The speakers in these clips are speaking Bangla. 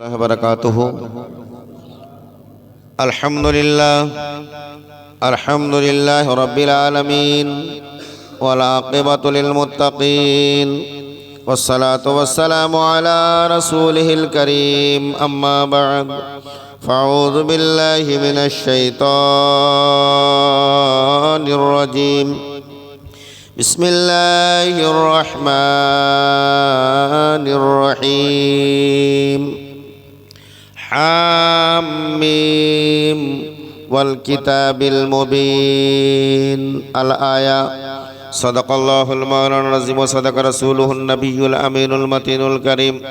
الله وبركاته الحمد لله الحمد لله رب العالمين والعاقبة للمتقين والصلاة والسلام على رسوله الكريم أما بعد فأعوذ بالله من الشيطان الرجيم بسم الله الرحمن الرحيم حاميم والكتاب المبين الآية صدق الله المولى العظيم وصدق رسوله النبي الأمين المتين الكريم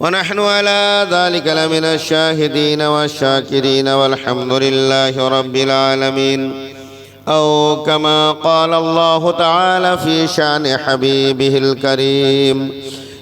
ونحن على ذلك لمن الشاهدين والشاكرين والحمد لله رب العالمين أو كما قال الله تعالى في شان حبيبه الكريم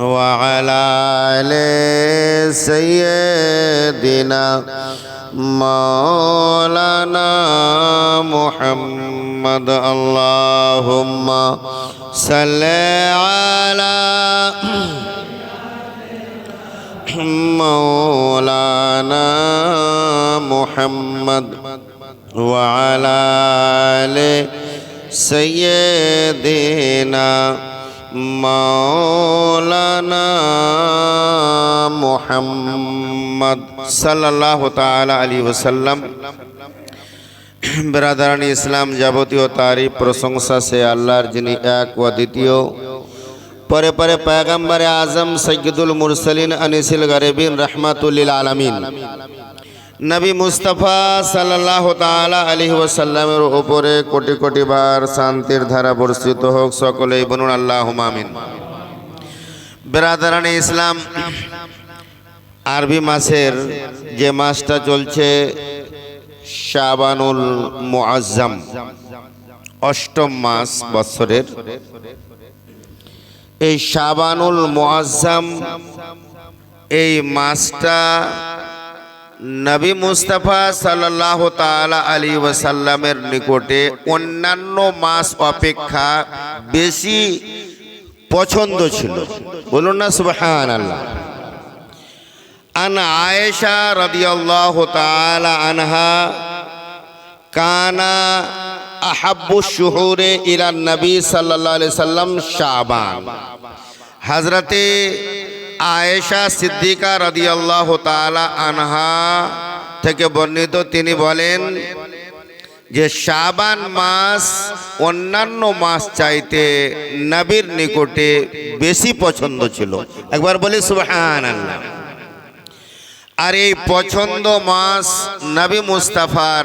وعلى آل سيدنا مولانا محمد اللهم صل على مولانا محمد وعلى آل سيدنا মৌলানা মোহাম্মদ সাল্লাহ তালা আলী ওসাল্লাম বেরাদারান ইসলাম যাবতীয় তারিফ, প্রশংসা সে আল্লাহর যিনি এক ও দ্বিতীয়। পরে পরে পয়গম্বরে আজম সৈয়দুল মুরসালিন আনিসুল গরিবিন রহমাতুল্লিল আলমিন। নবী মুস্তফা সাল্লাহ তালা আলী ওসাল্লামের উপরে কোটি কোটি বার শান্তির ধারা বর্ষিত হোক, সকলেই বলুন আল্লাহ মামিন বেরাদারানি ইসলাম, আরবি মাসের যে মাসটা চলছে শাবানুল মুআজ্জাম, অষ্টম মাস বৎসরের। এই শাবানুল মুআজ্জাম এই মাসটা নবী মুস্তাফা সাল্লাহ তালা আলী ওয়াসাল্লামের নিকটে অন্যান্য মাস অপেক্ষা বেশি পছন্দ ছিল। বলুন না সুবহান আল্লাহ আন আয়েশা রাদিয়াল্লাহু তাআলা আনহা কানা আহাব্বু শুহুরে ইলা নবী আলাইহি সাল্লাম শাবান। হযরতে আয়েশা সিদ্দিকা রাদিয়াল্লাহু তাআলা আনহা থেকে বর্ণিত, তিনি বলেন যে শাবান মাস অন্যান্য মাস চাইতে নবীর নিকটে বেশি পছন্দ ছিল। একবার বলি সুবহানাল্লাহ। আর এই পছন্দ মাস নবী মুস্তাফার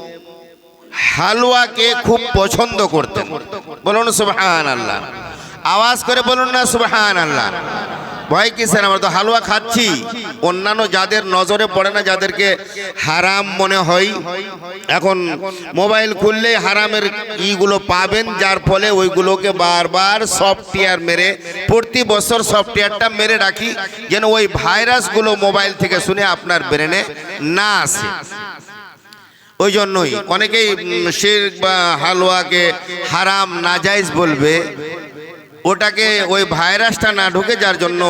হালুয়াকে খুব পছন্দ করতেন। বলুন সুবহান আল্লাহ আওয়াজ করে বলুন না সুবহান আল্লাহ ভয় কিসের? আমরা তো হালুয়া খাচ্ছি। অন্যান্য যাদের নজরে পড়ে না, যাদেরকে হারাম মনে হয়, এখন মোবাইল খুললে হারামের ইগুলো পাবেন, যার ফলে ওইগুলোকে বারবার সফটওয়্যার মেরে, প্রতি বছর সফটওয়্যারটা মেরে রাখি, যেন ওই ভাইরাসগুলো মোবাইল থেকে শুনে আপনার ব্রেনে না আসে। ওই জন্যই অনেকেই শির বা হালুয়াকে হারাম, নাজাইজ বলবে। ওটাকে ওই ভাইরাসটা না ঢুকে যার জন্য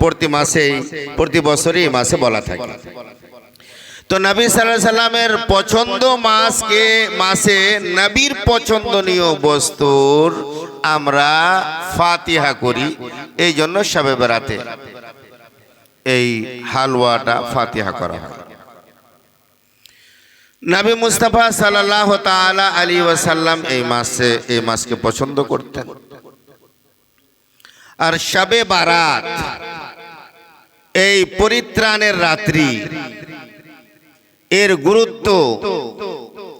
প্রতি মাসেই, প্রতি বছরই মাসে বলা থাকে। তো নবী সাল্লাহ সাল্লামের পছন্দ মাসকে, মাসে নবীর পছন্দনীয় বস্তুর আমরা ফাতিহা করি। এই জন্য সবে বেড়াতে এই হালুয়াটা ফাতিহা করা হয়। নবী মুস্তাফা সাল্লাহ তাআলা আলী ওয়াসাল্লাম এই মাসে, এই মাসকে পছন্দ করতেন। আর শবে বারাত, এই পরিত্রাণের রাত্রি, এর গুরুত্ব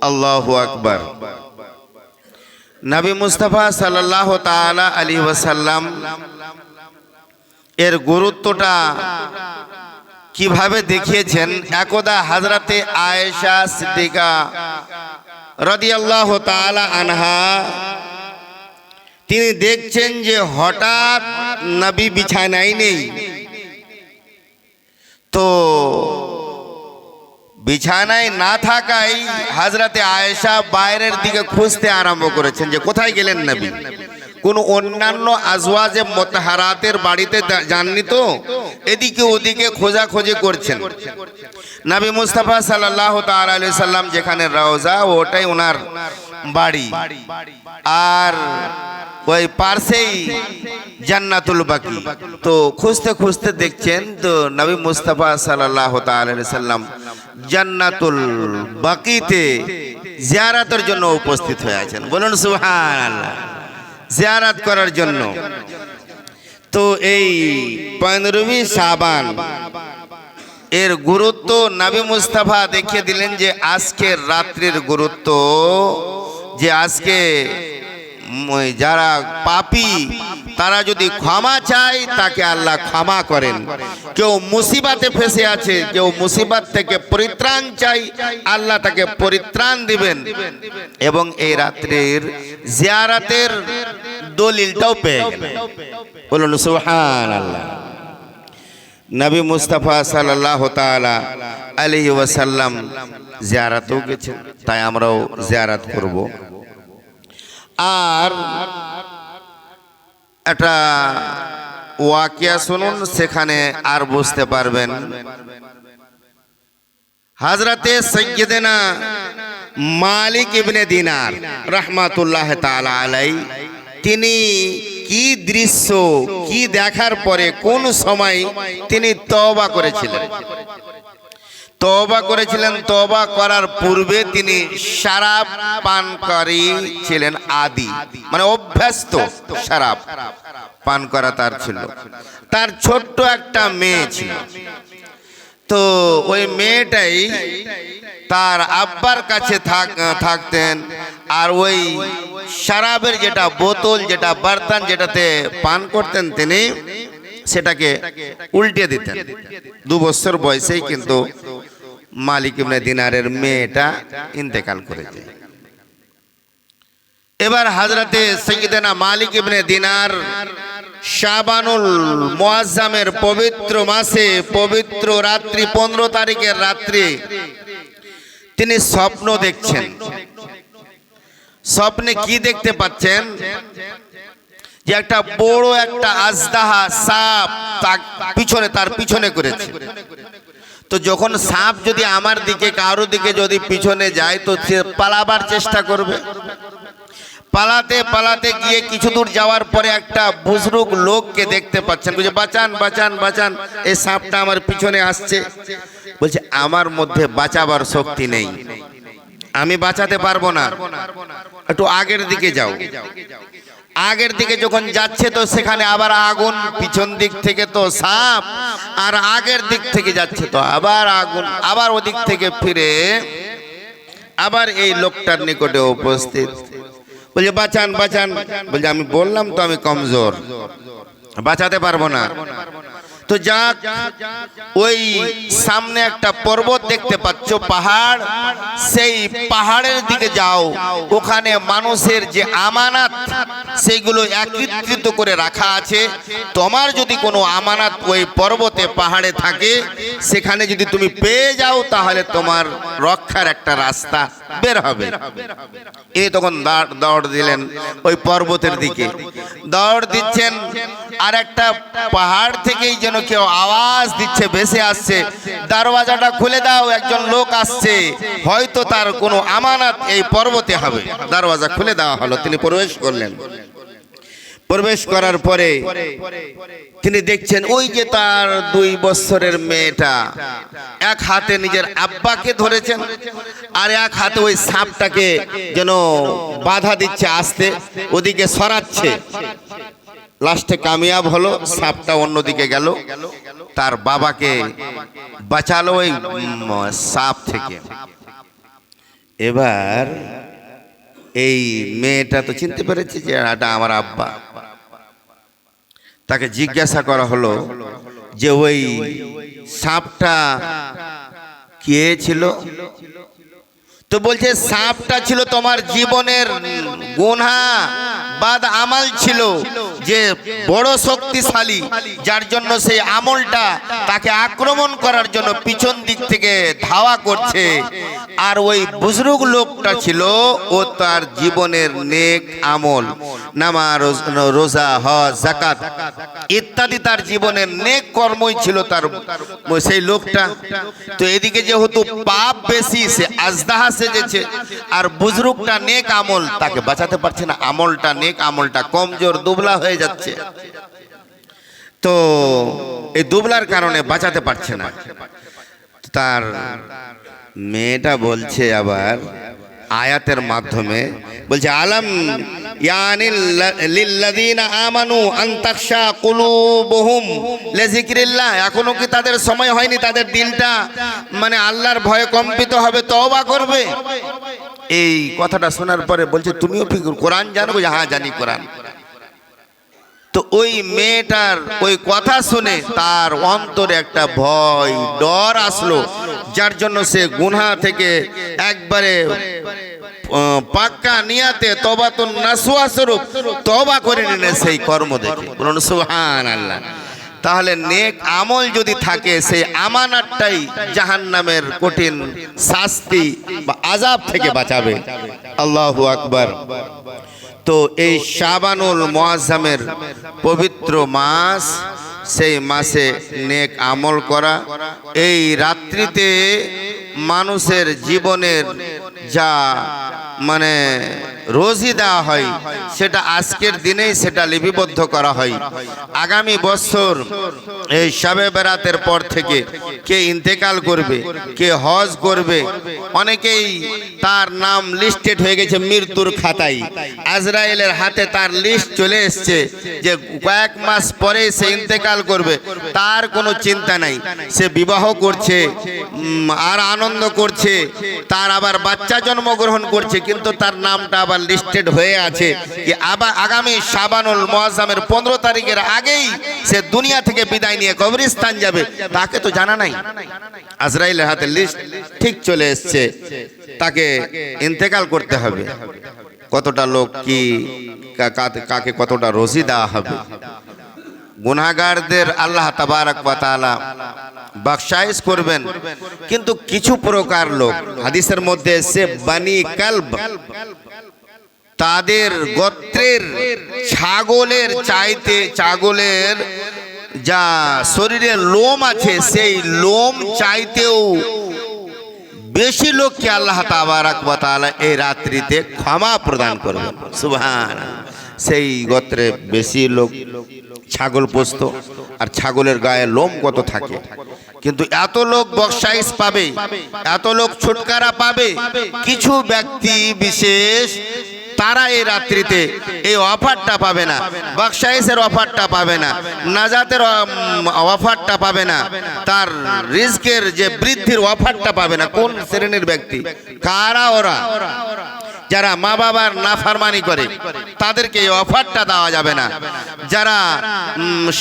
আল্লাহ আকবার। নবী মুস্তাফা সাল্লাহ তাআলা আলী ওয়াসাল্লাম এর গুরুত্বটা কীভাবে দেখিয়েছেন? একদা হাজরাতে আয়েশা সিদ্দিকা রাদিয়াল্লাহু তাআলা আনহা। তিনি দেখছেন যে হঠাৎ নবী বিছানায় নেই। তো বিছানায় না থাকায় হাজরাতে আয়েশা বাইরের দিকে খুঁজতে আরম্ভ করেছেন যে কোথায় গেলেন নবী? কোন অন্যান্য আজওয়াজে মোতাহারাতের বাড়িতে যাননি তো? এদিকে ওদিকে খোঁজাখোঁজি করছেন। নবী মুস্তাফা তাআলা আলাইহি সাল্লাম যেখানে রওজা, ওটাই ওনার বাড়ি। আর ওই পার্শ্বেই জান্নাতুল বাকি। তো খুঁজতে খুঁজতে দেখছেন তো নবী মুস্তাফা আলাইহি সাল্লাম জান্নাতুল বাকিতে জিয়ারাতের জন্য উপস্থিত হয়ে আছেন। বলুন সুবহানাল্লাহ। জিয়ারাত করার জন্য। তো এই পনেরোই সাবান এর গুরুত্ব নাবি মুস্তাফা দেখিয়ে দিলেন যে আজকের রাত্রির গুরুত্ব, যে আজকে যারা পাপী তারা যদি ক্ষমা চায়, তাকে আল্লাহ ক্ষমা করেন। কেউ মুসিবাতে ফেসে আছে, কেউ মুসিবাত থেকে পরিত্রাণ চাই, আল্লাহ তাকে পরিত্রাণ দিবেন। এবং এই রাত্রির জিয়ারাতের দলিলটাও পেয়ে গেলেন। বলুন সুহান আল্লাহ নবী মুস্তাফা সাল্লাহ তাআলা আলাইহি ওয়াসাল্লাম জিয়ারাতও গেছেন, তাই আমরাও জিয়ারাত করব। আর একটা ওয়াকিয়া শুনুন, সেখানে আর বুঝতে পারবেন। হাজরাতে সৈয়দেনা মালিক ইবনে দিনার, রহমাতুল্লাহ তাআলা আলাই তিনি কি দৃশ্য, কি দেখার পরে কোন সময় তিনি তওবা করেছিলেন? তওবা করেছিলেন। তওবা করার পূর্বে তিনি শারাব পানকারী ছিলেন আদি। মানে অভ্যস্ত শারাব পান করা তার ছিল। তার ছোট্ট একটা মেয়ে ছিল। তো ওই মেয়েটাই তার আব্বার কাছে থাক- থাকতেন। আর ওই শারাবের যেটা বোতল, যেটা বার্তান যেটাতে পান করতেন তিনি সেটাকে উল্টে দিতেন। দু বছর বয়সেই কিন্তু মালিক ইবনে দিনারের মেয়েটা ইন্তেকাল করে এবার হাজরাতে সৈয়দেনা মালিক ইবনে দিনার শাবানুল মুআজ্জামের পবিত্র মাসে পবিত্র রাত্রি পনেরো তারিখের রাত্রি তিনি স্বপ্ন দেখছেন। স্বপ্নে কি দেখতে পাচ্ছেন? যে একটা বড় একটা আজদাহা সাপ তার পিছনে তার পিছনে করেছে। তো যখন সাপ যদি আমার দিকে, কারও দিকে যদি পিছনে যায়, তো সে পালাবার চেষ্টা করবে। পালাতে পালাতে গিয়ে কিছু দূর যাওয়ার পরে একটা বুজরুক লোককে দেখতে পাচ্ছেন। বলছে, বাঁচান বাঁচান বাঁচান, এই সাপটা আমার পিছনে আসছে। বলছে, আমার মধ্যে বাঁচাবার শক্তি নেই। আমি বাঁচাতে পারব না। একটু আগের দিকে যাও। আগের দিকে যখন যাচ্ছে তো সেখানে আবার আগুন পিছন দিক থেকে তো সাপ আর আগের দিক থেকে যাচ্ছে তো আবার আগুন আবার ওদিক থেকে ফিরে আবার এই লোকটার নিকটে উপস্থিত। বলছে বাঁচান বাঁচান। বলছে আমি বললাম তো আমি কমজোর। বাঁচাতে পারব না। তো যাক, ওই সামনে একটা পর্বত দেখতে পাচ্ছ, পাহাড়। সেই পাহাড়ের দিকে যাও। ওখানে মানুষের যে আমানাত সেইগুলো একত্রিত করে রাখা আছে। তোমার যদি কোনো আমানাত ওই পর্বতে, পাহাড়ে থাকে, সেখানে যদি তুমি পেয়ে যাও, তাহলে তোমার রক্ষার একটা রাস্তা বের হবে। ইনি তখন দৌড় দিলেন ওই পর্বতের দিকে। দৌড় দিচ্ছেন আর একটা পাহাড় থেকেই যেন কেউ আওয়াজ দিচ্ছে, ভেসে আসছে। দরওয়াজাটা খুলে দাও, একজন লোক আসছে। হয়তো তার কোনো আমানত এই পর্বতে হবে। দরওয়াজা খুলে দেওয়া হলো, তিনি প্রবেশ করলেন। প্রবেশ করার পরে তিনি দেখছেন, ওই যে তার দুই বছরের মেয়েটা, এক হাতে নিজের আব্বাকে ধরেছেন, আর এক হাতে ওই সাপটাকে যেন বাধা দিচ্ছে, আসতে, ওদিকে সরাচ্ছে। লাস্টে কামিয়াব হলো, সাপটা অন্যদিকে গেল। তার বাবাকে বাঁচালো ওই সাপ থেকে। এবার এই মেয়েটা তো চিনতে পেরেছে যে এটা আমার আব্বা। তাকে জিজ্ঞাসা করা হলো যে ওই সাপটা কে ছিল? তো বলছে, সাপটা ছিল তোমার জীবনের গুনহা, বাদ আমাল ছিল যে বড় শক্তিশালী, যার জন্য সেই আমলটা তাকে আক্রমণ করার জন্য পিছন দিক থেকে ধাওয়া করছে। আর ওই বুজরুগ লোকটা ছিল ও তার জীবনের নেক আমল নামা রোজা, হজ জাকাত ইত্যাদি তার জীবনের নেক কর্মই ছিল তার, সেই লোকটা। তো এদিকে যেহেতু পাপ বেশি, সে আজদাহা সেজেছে আর বুজরুকটা নেক আমল, তাকে বাঁচাতে পারছে না। আমলটা নেক, আমলটা কমজোর, দুবলা হয়ে যাচ্ছে। তো এই দুবলার কারণে বাঁচাতে পারছে না। তার মেয়েটা বলছে আবার আয়াতের মাধ্যমে বলছে, আলম আমানু আন কুলুবহুম লিযিকরিল্লাহ। এখনও কি তাদের সময় হয়নি তাদের দিলটা মানে আল্লাহর ভয়ে কম্পিত হবে, তওবা করবে? এই কথাটা শোনার পরে বলছে, তুমিও ফিকুর, কোরআন জানো? হ্যাঁ জানি কোরআন। তো ওই মেয়েটার ওই কথা শুনে তার অন্তরে একটা ভয়, ডর আসলো, যার জন্য সে গুনহা থেকে একবারে পাক্কা নিয়াতে তবা তো নাসুয়া স্বরূপ তবা করে নিলে সেই কর্ম দেখে। বলুন সুহান আল্লাহ তাহলে নেক আমল যদি থাকে, সেই আমানাতটাই জাহান্নামের কঠিন শাস্তি বা আজাব থেকে বাঁচাবে। আল্লাহু আকবার। তো এই শাবানুল মোয়াজামের পবিত্র মাস, সেই মাসে নেক আমল করা। এই রাত্রিতে মানুষের জীবনের যা মানে রোজই দেওয়া হয়, সেটা আজকের দিনেই সেটা লিপিবদ্ধ করা হয়। আগামী বছর এই সবে বেরাতের পর থেকে কে ইন্তেকাল করবে, কে হজ করবে, অনেকেই তার নাম লিস্টেড হয়ে গেছে মৃত্যুর খাতায়। আজরায়েলের হাতে তার লিস্ট চলে এসছে যে কয়েক মাস পরে সে ইন্তেকাল করবে, তার কোনো চিন্তা নাই। সে বিবাহ করছে আর আনন্দ করছে, তার আবার বাচ্চা জন্মগ্রহণ করছে, কিন্তু তার নামটা আবার লিস্টেড হয়ে আছে যে আবার আগামী শাবানুল মোয়াজ্জামের পনেরো তারিখের আগেই সে দুনিয়া থেকে বিদায় নিয়ে কবরস্থান যাবে। তাকে তো জানা নাই। আজরাইলের হাতে লিস্ট ঠিক চলে এসছে। তাকে ইন্তেকাল করতে হবে। কতটা লোক কি কাকে কতটা রোজি দেওয়া হবে? গুনাহগারদের আল্লাহ তাবারক ওয়া তাআলা বাকশাইশ করবেন। কিন্তু কিছু প্রকার লোক, হাদিসের মধ্যে এসে বানি কালব। তাদের গোত্রের ছাগলের চাইতে, ছাগলের যা শরীরে লোম আছে, সেই লোম চাইতেও বেশি লোককে আল্লাহ তাবারাক এই রাত্রিতে ক্ষমা প্রদান করবেন। সুবহান সেই গোত্রে বেশি লোক ছাগল পোস্ত আর ছাগলের গায়ে লোম কত থাকে? কিন্তু এত লোক বক্সাইজ পাবে এত লোক ছুটকারা পাবে কিছু ব্যক্তি বিশেষ তারা এই রাত্রিতে এই অফারটা পাবে না। বক্সাইশের অফারটা পাবে না। নাজাতের অফারটা পাবে না। তার রিস্কের যে বৃদ্ধির অফারটা পাবে না। কোন শ্রেণির ব্যক্তি? কারা ওরা? যারা মা বাবার নাফারমানি করে, তাদেরকে এই অফারটা দেওয়া যাবে না। যারা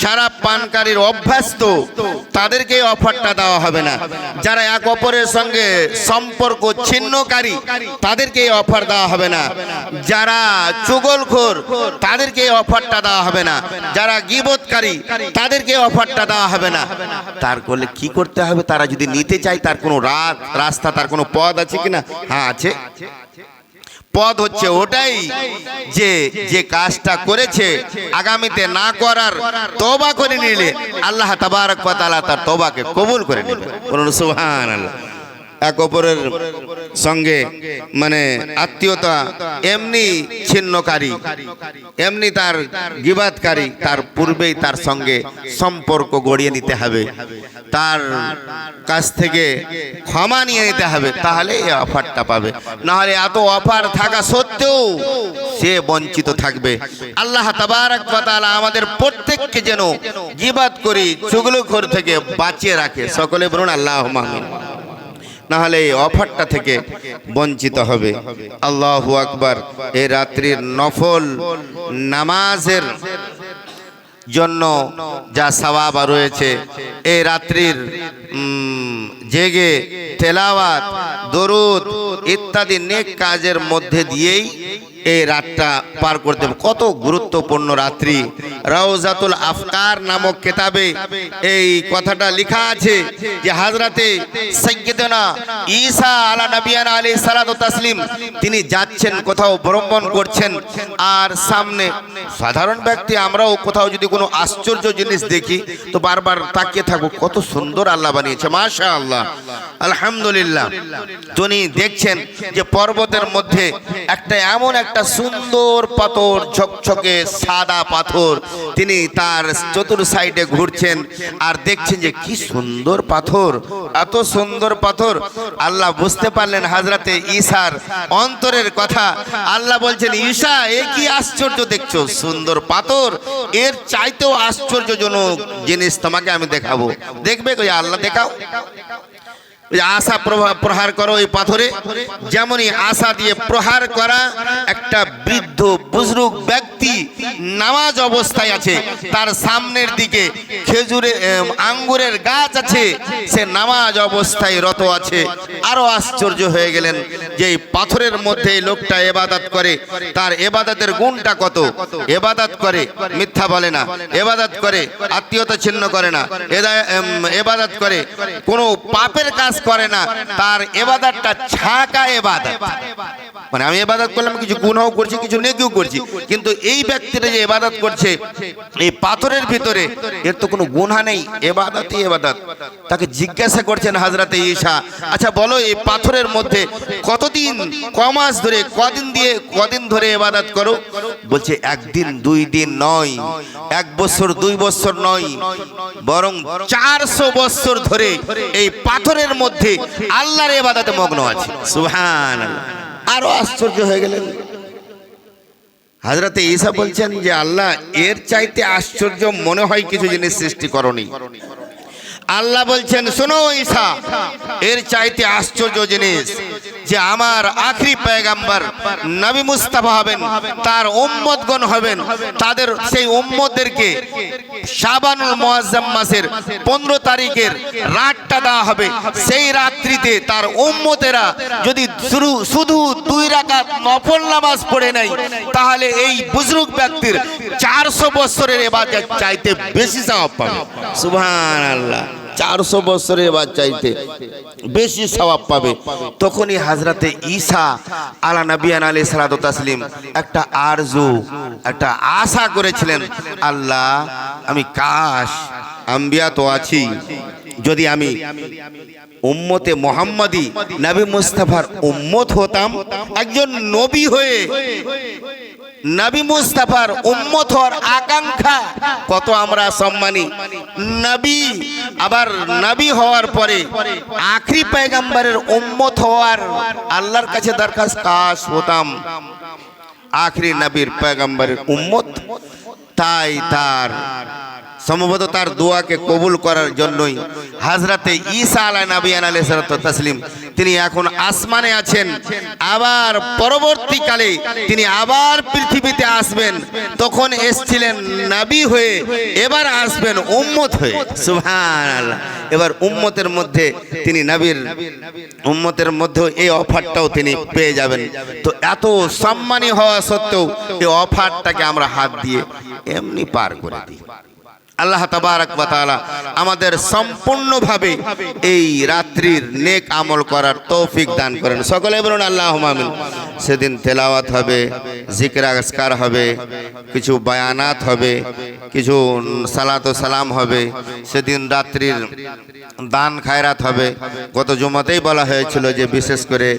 সারাপ পানকারীর অভ্যস্ত, তাদেরকে এই অফারটা দেওয়া হবে না। যারা এক অপরের সঙ্গে সম্পর্ক ছিন্নকারী, তাদেরকে এই অফার দেওয়া হবে না। যারা চুগলখোর, তাদেরকে অফারটা দেওয়া হবে না। যারা গিবতকারী তাদেরকে অফারটা দেওয়া হবে না। তার করলে কি করতে হবে? তারা যদি নিতে চায়, তার কোনো রাত, রাস্তা, তার কোনো পদ আছে কিনা? হ্যাঁ আছে। পদ হচ্ছে ওটাই যে যে কাজটা করেছে, আগামীতে না করার তবা করে নিলে, আল্লাহ তাবারক তাআলা তার তবাকে কবুল করে নেবে। বলুন সুবহানাল্লাহ। এক অপরের সঙ্গে মানে আত্মীয়তা এমনি ছিন্নকারী, এমনি তার গিবাদকারী, তার পূর্বেই তার সঙ্গে সম্পর্ক গড়িয়ে নিতে হবে। তার কাছ থেকে ক্ষমা নিয়ে নিতে হবে, তাহলে এই অফারটা পাবে। নাহলে এত অফার থাকা সত্ত্বেও সে বঞ্চিত থাকবে। আল্লাহ তাবারাক তাআলা আমাদের প্রত্যেককে যেন গিবাদ করি, চুগলখোর থেকে বাঁচিয়ে রাখে। সকলে বলুন আল্লাহ আমিন। নাহলে এই অফারটা থেকে বঞ্চিত হবে। আল্লাহ আকবার, এই রাত্রির নফল নামাজের জন্য যা সাবাবা রয়েছে, এই রাত্রির জেগে তেলাওয়াত, দরুদ ইত্যাদি নেক কাজের মধ্যে দিয়েই এই রাতটা পার করতে কত গুরুত্বপূর্ণ রাত্রি। রওজাতুল আফকার নামক কেতাবে এই কথাটা লেখা আছে যে হাজরাতে সৈয়দনা ঈসা আলা নবিয়ানা আলী সালাতু তাসলিম, তিনি যাচ্ছেন, কোথাও ভ্রমণ করছেন। আর সামনে সাধারণ ব্যক্তি, আমরাও কোথাও যদি কোনো আশ্চর্য জিনিস দেখি, তো বারবার তাকিয়ে থাকব, কত সুন্দর আল্লাহ বানিয়েছে মাশা আল্লাহ আলহামদুলিল্লাহ তিনি দেখছেন যে পর্বতের মধ্যে একটা এমন একটা সুন্দর পাথর, ঝকঝকে, সাদা পাথর। তিনি তার চতুর সাইডে ঘুরছেন আর দেখছেন যে কি সুন্দর পাথর, এত সুন্দর পাথর। আল্লাহ বুঝতে পারলেন হাজরাতে ঈশার অন্তরের কথা। আল্লাহ বলছেন, ঈশা, এ কি আশ্চর্য দেখছ? সুন্দর পাথর, এর চাইতেও আশ্চর্যজনক জিনিস তোমাকে আমি দেখাবো। দেখবে আল্লাহ দেখাও। আশা প্রহার করো ওই পাথরে। যেমনই আশা দিয়ে প্রহার করা, একটা বৃদ্ধ বুজরুক ব্যক্তি নামাজ অবস্থায় আছে, তার সামনের দিকে খেজুরে আঙ্গুরের গাছ আছে, সে নামাজ অবস্থায় রত আছে। আরও আশ্চর্য হয়ে গেলেন যে এই পাথরের মধ্যে এই লোকটা এবাদাত করে। তার এবাদাতের গুণটা কত? এবাদাত করে, মিথ্যা বলে না। এবাদাত করে, আত্মীয়তা ছিন্ন করে না। এবাদাত করে। কোনো পাপের কাজ করে না। তার এবাদাতটা ছাকা এবাদাত। মানে আমি এবাদত করলাম, কিছু গুনাহ করছি, কিছু নেকিও করছি। কিন্তু এই ব্যক্তিটা যে এবাদত করছে, এই পাথরের ভিতরে এর তো কোনো গুনাহ নেই, এবাদতই এবাদত। তাকে জিজ্ঞাসা করছেন হাজরাতে ঈশা আচ্ছা বলো, এই পাথরের মধ্যে কতদিন, কমাস ধরে, কদিন দিয়ে, কদিন ধরে এবাদত করো? বলছে, একদিন, দুই দিন নয়, এক বছর, দুই বছর নয়, বরং চারশো বছর ধরে এই পাথরের মধ্যে আল্লাহর এবাদাতে মগ্ন আছে। সুহান আরও আশ্চর্য হয়ে গেলেন। হাজরাতে ঈসা বলছেন যে, আল্লাহ, এর চাইতে আশ্চর্য মনে হয় কিছু জিনিস সৃষ্টি করনি। আল্লাহ বলছেন, শোনো ঈসা, এর চাইতে আশ্চর্য জিনিস যে আমার আখরি পেগাম্বার নবী মুস্তাফা হবেন, তার উম্মতগণ হবেন, তাদের সেই উম্মতদেরকে শাবানুল মুআজ্জাম মাসের পনেরো তারিখের রাতটা দেওয়া হবে। সেই রাত্রিতে তার উম্মতেরা যদি শুধু দুই রাকাত নফল নামাজ পড়ে নেয়, তাহলে এই বুজরুক ব্যক্তির চারশো বছরের এবাদত চাইতে বেশি সওয়াব পাবে। সুবহান আল্লাহ চারশো বছরের এবার চাইতে বেশি সওয়াব পাবে। তখনই হাজরাতে ঈসা আলা নবিয়ান আলী সালাত তাসলিম একটা আরজু, একটা আশা করেছিলেন, আল্লাহ, আমি কাশ, আম্বিয়া তো আছি, যদি আমি উম্মতে মোহাম্মদী, নবী মুস্তাফার উম্মত হতাম, একজন নবী হয়ে নবী মুস্তাফার উম্মত হওয়ার আকাঙ্ক্ষা, কত আমরা সম্মানী। নবী, আবার নবী হওয়ার পরে আখরি পায়গাম্বারের উম্মত হওয়ার আল্লাহর কাছে দরখাস্ত কাশ হতাম। আখরি নবীর পায়গাম্বারের উম্মত, তাই তার সম্ভবত তার দোয়াকে কবুল করার জন্যই হাজরাতে ঈসা আলাই নাবিয়ান আলাই তসলিম তিনি এখন আসমানে আছেন, আবার পরবর্তীকালে তিনি আবার পৃথিবীতে আসবেন, তখন এসছিলেন নাবি হয়ে, এবার আসবেন উম্মত হয়ে। সুবহান এবার উম্মতের মধ্যে তিনি নবীর, উম্মতের মধ্যে এই অফারটাও তিনি পেয়ে যাবেন। তো এত সম্মানী হওয়া সত্ত্বেও এই অফারটাকে আমরা হাত দিয়ে এমনি পার করে দিই। আল্লাহ তাবারাক ওয়া আমাদের সম্পূর্ণভাবে এই রাত্রির নেক আমল করার তৌফিক দান করেন। সকলে বলুন আল্লাহ আমিন। সেদিন তেলাওয়াত হবে, জিকির আজকার হবে, কিছু বায়ানাত হবে, কিছু সালাত ও সালাম হবে, সেদিন রাত্রির দান খায়রাত হবে। গত জুমাতেই বলা হয়েছিল যে বিশেষ করে